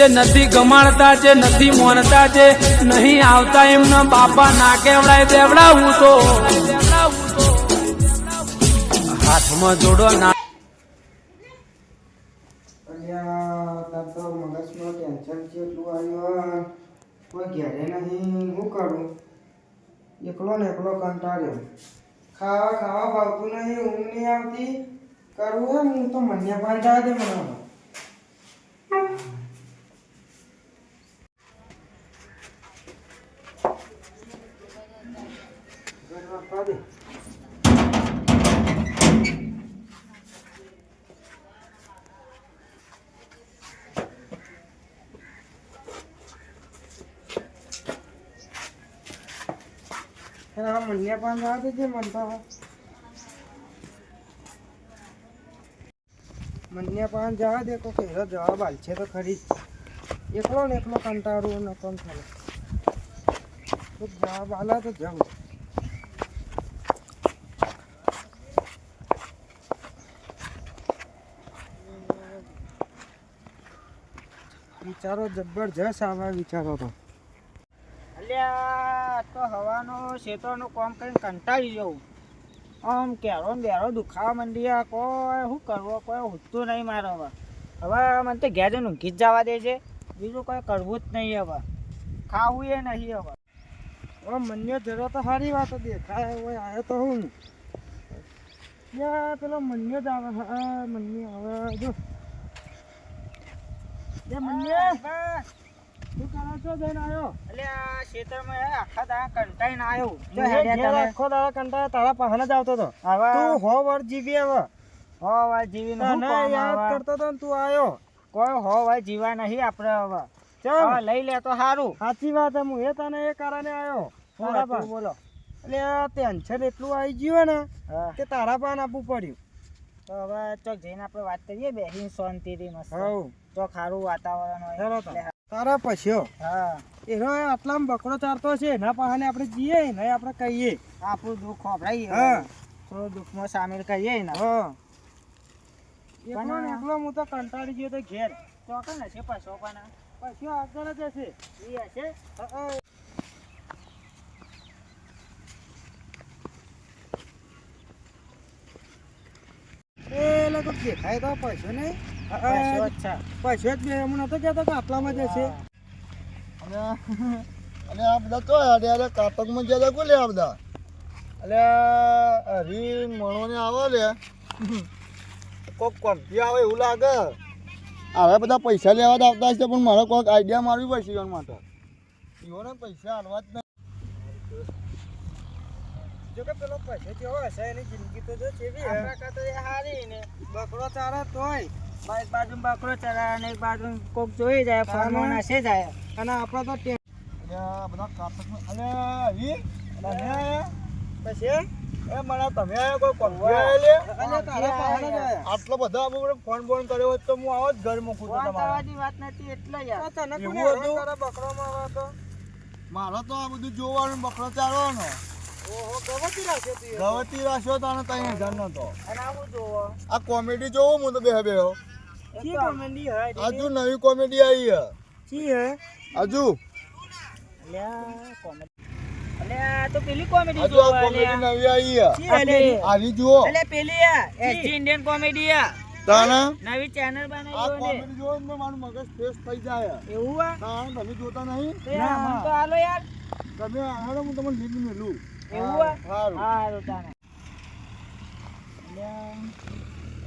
જે નથી ગમાડતા, જે નથી મોનતા, જે નહીં આવતા, એમના બાપા ના કેવડાય, દેવડાવું તો. હાથમાં જોડો ના ટેન્શન છે એટલું આવ્યું કોઈ ઘેરે નહીં હું કરું એકલો ને એકલો કંટાળ્યો ખાવા ખાવા ભાવતું નહીં, ઊંઘ નહીં આવતી. કરવું એમ, હું તો મને જવા દે મને. એના મન્યા પાન જવા દેજે મનતા હોય. મન્યા પાન જવા દે કોઈ કહેલો જવાબ આલશે તો ખરી. એકલો ને એકલો કંટાળું ન પણ થાય તો જવાબ આલા તો વિચારો જબરજસ્ત આવા વિચારો તો અલ્યા તો હવાનો શેતોનું કામ કરીને કંટાળી જવું. આમ ને બેરો દુખાવા માંડ્યા, કોઈ શું કરવો, કોઈ ઉઠતું નહીં મારો હવે. હવે મને તો ઘેર જઈને ઊંઘી જ જવા દે છે. બીજું કોઈ કરવું જ નહીં હવે. ખાવું એ નહીં હવે. હવે મન્ય જરો તો સારી વાત દેખાય હોય આયો તો હું. યા, પેલો મન્ય જ આવે, હા મન્ય આવે જો. મન્ય જીવી નહીં આપડે હવે. ચમ લઈ લે તો સારું સાચી વાત હું એ તને એ કારણે આવ્યો બરાબર બોલો. એટલે ટેન્શન એટલું આવી ગયું ને કે તારા પાન આપવું પડ્યું. તો હવે ચોક જઈને આપણે વાત કરીએ બેસીને શાંતિથી મસ્ત. ચોક તો ખારું વાતાવરણ હોય. ચાલો તારા પછ્યો હા. એનો આટલામાં બકરો ચારતો છે એના પાહને આપણે જઈએ ને આપણે કહીએ. આપણું દુઃખ ખોભરાઈએ હા. થોડું દુઃખમાં સામેલ કહીએ ને હા. એકલો પણ- ને એકલો હું તો કંટાળી ગયો તો ઘેર. ચોકન હશે પાછો પણ પછી આગળ જ હશે. એ હશે? એ લોકો દેખાય તો પૈસો નહીં. પૈસો જ બે હું તો કહેતો કે આટલામાં જ અને આ બધા તો અરે અરે કાપકમાં જ્યાં કોલે આ બધા? એટલે હરી મણોને આવો લે. કોક કોમથી આવે એવું લાગે. હવે બધા પૈસા લેવા જ આવતા હશે પણ મારે કોઈક આઈડિયા મારવી પડશે એના માટે. ઈવોને પૈસા હાલવા જ નહીં જો કે પેલો પૈસા કેવો હશે એની જિંદગી તો જો કેવી આપણા કરતા હારી ને. બકરો ચારે તોય. એક બાજુ બકરો ચરાવે અને એક બાજુ કોક જોઈ જાય હા, ફોનમાં જાય. અને આપણે તો બધા અને પછી એ મને તમે કોઈ આયા લે? અને તારા પાહણે આટલો બધો આપણે ફોન બોન કર્યો હોત તો હું આવો જ ઘર મૂકું ફોન વાત નથી એટલે યાર. તને કોને હેરાન હતું? કરે બકરોમાં આવે તો? મારે તો આ બધું જોવાનું બકરો ચાલવાનો ગવતી રાખ્યો તું અને તઈ હજાર નો તો આ કોમેડી જોવો હું તો બે બે એક કી કોમેડી હે? હજુ નવી કોમેડી આવી હે? હજુ? તો પેલી કોમેડી આ કોમેડી નવી આવી હે? આવી જુઓ. અલ્યા પેલી આ એસજી ઇન્ડિયન કોમેડી આ. તાના નવી ચેનલ બનાવી આ કોમેડી જોવો ને મારું મગજ ફ્રેશ થઈ જાય એવું આ? તમે જોતા નહીં? તો હાલો યાર. તમે આવો હું તમને લિંક મેલું. એવું સારું તાને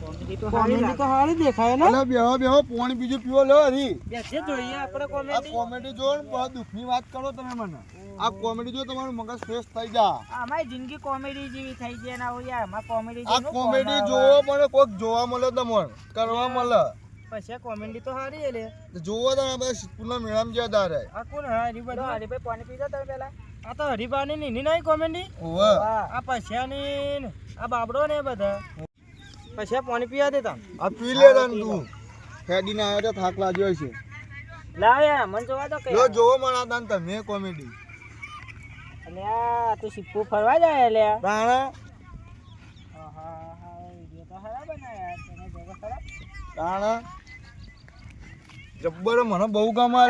કોમેડી તો હારી કોમેડી લાગે. તો હારી દેખાય ને? અલે બેહો બેહો પાણી બીજું પીવો લો હરી. બેસે જોઈએ આપણે આ કોમેડી. કોમેડી જો બહુ દુઃખની વાત કરો તમે મને. આ કોમેડી જો તમારું મગજ ફ્રેશ થઈ જાય અમારી જિંદગી કોમેડી જેવી થઈ જાય ના હોય યાર. અમાર કોમેડી આ કોમેડી જોવો પણ કોઈક જોવા મળે તમને. કરવા મળે. પછી કોમેડી તો હારી હે લે જોવો તમે આ બધા સિદ્ધપુરના મેળામાં જ્યાં દારે આ કોણ હે હરીબાઈ હરીભાઈ પાણી પીધો તમે પેલા આ તો હરિભાની નીની નહીં કોમેડી આ પૈસાની ને આ બાબડો ને બધા. પૈસા પાણી પીવા દેતા આ પી લે તું. ફેડીને આવ્યો તો થાક લાગ્યો છે લાવ મન જોવા તો કે જો જોવો મળા તાન તમે કોમેડી. અલ્યા તું સિપ્પુ ફરવા જાય અલ્યા તાણે? તાણે? જબ્બર મને બહુ ગમે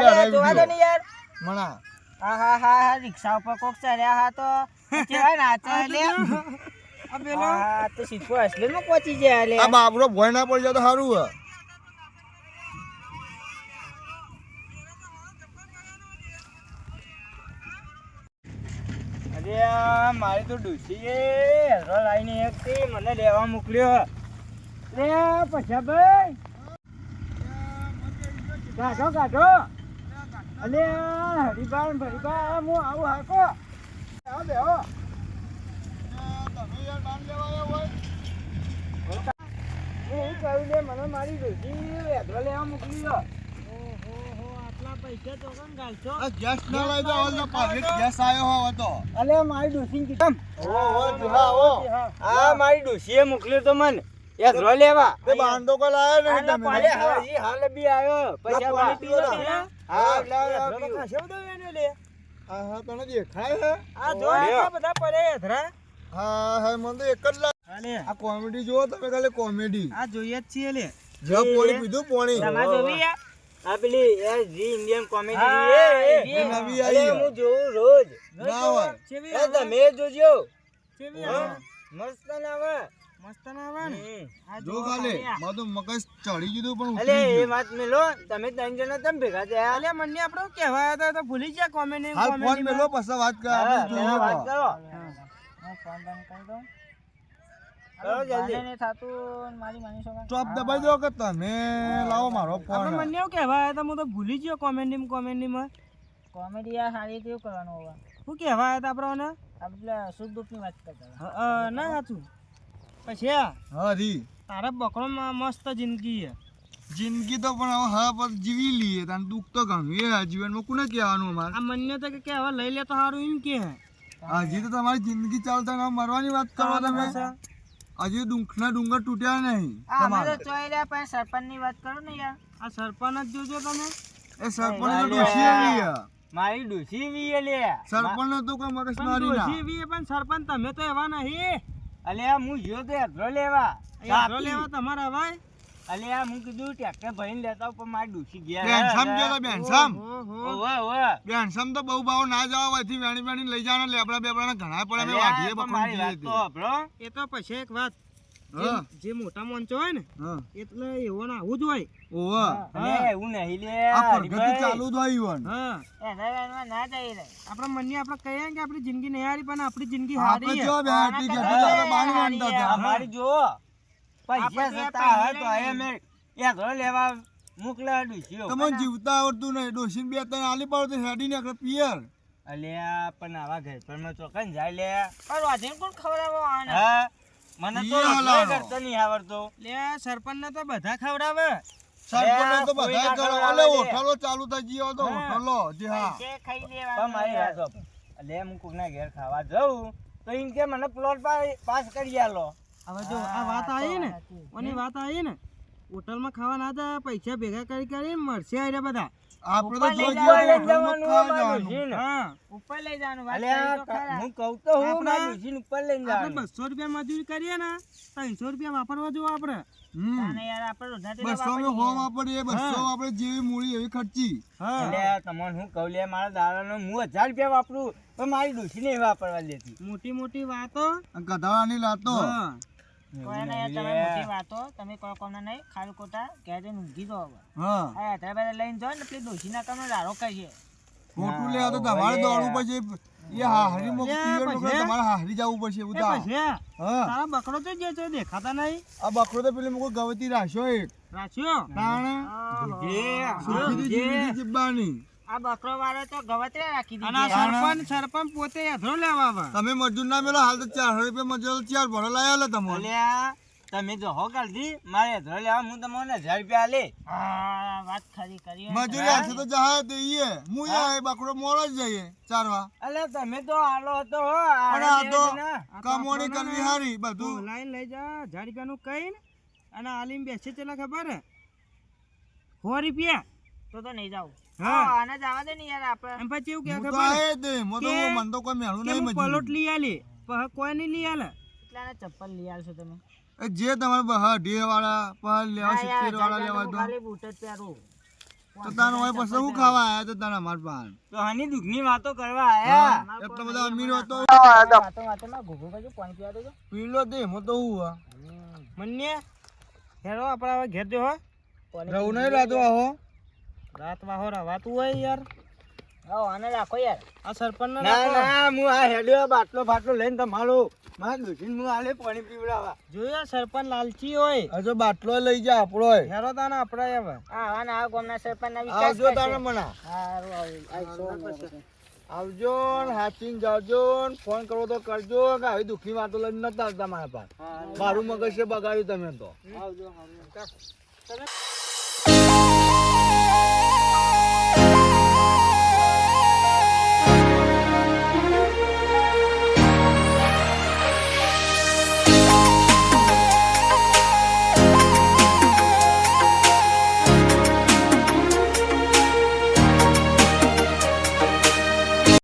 ને યાર. મણા. હા હા હા હા રિક્ષા ઉપર કોક ચડ્યા હા તો. કેવાય નાચો એટલે આ પેલો. હા તો સીધો અસલીમાં પહોંચી જાય એટલે. આ બાબરો ભોય ના પડી જાય તો સારું હે. અરે આ મારી તો ડૂસી હેરો લાઈને એક થી મને લેવા મોકલ્યો રે પછી ભાઈ. કાઢો કાઢો અલે હરિભાઈ ભરીભાઈ હું આવું હાકો. આવો બેહો તમે યાર નામ લેવા હોય હું કહ્યું લે મને મારી ડૂસી હેરો લેવા મોકલી આ મારી ડોસી મોકલ્યો તો મને. હેરો લેવા. તે બાંધો કો લાયો ને તમે. પાલે હાજી હાલ બી આવ્યો. પછી પાણી પીવો હા, હા લાવ, લાવ, હેધરો તો બધો વેણ્યો લે. હા હા તને દેખાય હે. આ જો આટલા બધા પડે હેધરા. હા હા મને તો એક જ લાગે આ કોમેડી જોવો તમે ખાલી કોમેડી. આ જોઈએ જ છીએ લે. જો પોણી પીધું પોણી. તમારે જોવી આ? આ પેલી એ જી ઇન્ડિયન કોમેડી એ, નવી આવી હું જોઉં રોજ. ના હોય? તમે જોજો? મસ્ત ના આવે. મસ્ત ના આવે ને જો ખાલી ખાલી તો મગજ ચડી ગયું પણ અલે એ વાત મેલો તમે ત્રણ જણા તમે ભેગા થયા. અલ્યા મને આપણે શું હતા તો ભૂલી ગયા કોમેડી હાલ ફોન મેલો પછી વાત કર આપણે પેલા વાત કરો. હું. ફોન બંધ કરી દઉં. કરો જલ્દી. ને થાતું મારી માની શકો. દબાઈ દો કે તમે લાવો મારો આપણે મને એવું કહેવાય હતા હું તો ભૂલી ગયો કોમેડી કોમેડીમાં કોમેડી આ સારી કેવું કરવાનું હવે? શું કહેવાય હતા આપણે આપણે સુખ દુઃખની વાત કરતા ના સાચું પછી હા રી. તારા બકરો મસ્ત જિંદગી હે જિંદગી તો પણ હવે હા પર જીવી લઈએ. તાન દુઃખ તો ઘણું એ જીવનમાં કોને કહેવાનું અમારે? આ મને તો કે હવે લઈ લે તો સારું એમ કે. હજી તો તમારી જિંદગી ચાલતા ના મરવાની વાત કરો તમે. હજી દુઃખના ડુંગર તૂટ્યા નહીં. તમારે. ચોયલા પણ સરપંચની વાત કરો ને યાર. આ સરપંચ જ જોજો તમે. એ સરપંચ તો ડોશી આવી. મારી ડોસી વીએ લે. સરપંચ તો કોઈ મગજ મારી ના. ડોસી વીએ પણ સરપંચ તમે તો એવા નહીં. અલ્યા હું ગયો તો હેઠો લેવા. યાદો લેવા તમારા ભાઈ? અલે અલ્યા હું કીધું ટ્રેક્ટર ભરીને લેતા પણ મારી ડૂસી ગયા બેનસામ જો તો બેનસામ. ઓવે ઓવે બેનસામ તો બહુ ભાવ ના જાવ હોયથી વેણી વેણી લઈ જવાના લેબડા બેબડા ઘણા પડે અમે વાઢીએ પકડી એ તો પછી એક વાત. જે- જે મોટા મોંચો હોય ને એટલે એવો ને આવું જ હોય. ઓવા એવું નહીં લે આ પ્રગતિ ચાલુ જ હોય ઈવન. હા. ના જઈ રે. આપણે મનની આપણે કહીએ કે આપણી જિંદગી નહીં હારી પણ આપણી જિંદગી આપણે હારી જો બે હાથી આના ઘેટું તો આપણે બાણી હારી છે અમારી જો પૈસા આપણે જતા ત્યાં તો હે મે એ ઘર લેવા મોકલા ડોસીઓ. તમને જીવતા આવડતું નહીં. ડોશીને બે તને આલી પાડો તો હેડી આપણે પિયર. અલ્યા પણ આવા ઘર પરમાં ચોકન જાય લે. પણ વાજે કોણ ખવડાવો આને? હા. મને તો રસોઈ હાલાનો. નહીં આવડતો. લે સરપંચ તો બધા ખવડાવે. સરપંચ તો બધા ખવડાવે. અલે દે. ચાલુ થઈ ગયો તો હા. હોટલો જી હા. પણ મારી વાત લે હું કોકના ઘેર ખાવા જાઉં તો ઈન કે મને પ્લોટ પાસ કરી આલો. હવે જો આ વાત આવી ને ઓની વાત આવી ને હોટલમાં ખાવા ના જાય પૈસા ભેગા કરી કરી મળશે આ રહ્યા બધા. આપણે તો ઉપર જો લઈ જઈએ તો જવાનું, હોટલમાં લઈ ખાવા જવાનું. જવાનું. હા. ઉપર લઈ જવાનું હું કહું તો હું મારી ડોશીને ઉપર લઈને આપણે જવાનું. બસો રૂપિયા મજૂરી કરીએ ને. ત્રણસો રૂપિયા વાપરવા જો આપણે. હમ. બસો હોમ વાપરીએ. બસો આપણે જેવી મૂડી એવી ખર્ચી. હા. અલ્યા તમને હું કહું લે મારા દાદાનો હું હજાર રૂપિયા વાપરું પણ મારી ડોશી નહીં વાપરવા દેતી. મોટી મોટી વાતો. ગધાવાની લાતો. હા. તમે કોઈ કોને નહીં ખાલી ખોટા ક્યારે ઊંઘી દો હવે. હા. બધા લઈને જાઓ ને પેલી ડોશીના કામનો રાડો કરીએ ખોટું લે આ તો તમારે દોડવું પડશે. એ હાહરી માં તમારે હાહરી જવું પડશે એવું એ તા. પછી હા? તારા બકરો તો જે છે દેખાતા નહીં. આ બકરો તો પેલી મુકો ગવતી રાખ્યો એક. રાખ્યો તાણે આ બકરો વાળો તો ગવતરે રાખી દીધી. અને સરપંચ સરપંચ પોતે લેવા તમે મજૂર ના મેલો હાલ તો ચારસો રૂપિયા મજૂર ચાર ભરો લાયા લે તમે. અલ્યા તમે જો હો કાલથી મારે ધોઈ લેવા હું તમને હજાર રૂપિયા આલે. હા વાત ખરી કરી મજૂરી હાથે તો જહાય તે ઈએ. હું યા બકરો મોડો જ જઈએ ચારવા. અલ્યા તમે તો આલો હતો હો પણ આ તો કમોણી કરવી હારી બધું. લાઈન લઈ જા હજાર રૂપિયાનું કઈ અને આલીમ બેસે ચેલા ખબર હે? રૂપિયા. તો તો નહીં જાવ હા. આને જવા દે ને યાર આપણે. એમ પછી એવું કે ખબર? હે? આયે જ તો મન તો કોઈ મેળું નહીં હું પલોટ લઈ આલી પણ કોઈ નહીં લઈ આલે. એટલાને ચપ્પલ લઈ આલશો તમે. જે તમારે બહાર ઢે વાળા પહાડ લેવા સિત્તેર વાળા લેવા તો ખાલી બૂટ જ પહેરું. તો તાર હોય પછી શું ખાવા આયા તો તારા અમાર પાન તો હની દુઃખની વાતો કરવા આયા. એટલો બધા અમીર હતો વાતો વાતોમાં ઘૂઘું કરજો પાણી પીવા દેજો? પીલો દે તો હું મન્ય હેરો હવે ઘેર જો હો. રહું નહીં રાતો આહો રાત હોરા રવાતું હોય યાર. આવો આને રાખો યાર. આ સરપંચ ના ના હું આ હેડ્યો બાટલો બાટલો લઈને તમારો. મારા દુખીને હું આલે પાણી પીવડાવા જોયો સરપંચ લાલચી હોય? હજુ બાટલો લઈ જા આપણો હેરો તાને આપડે હવે. હા હા ના ગામના સરપંચ ના આવજો તારે મના. હારું આવજો આવજો ને હાચીને જાજો ફોન કરો તો કરજો કે આવી દુખી વાતો લઈને નતા આવતા મારા પાસે મારું મગજ છે બગાડ્યું તમે તો. આવજો આવજો.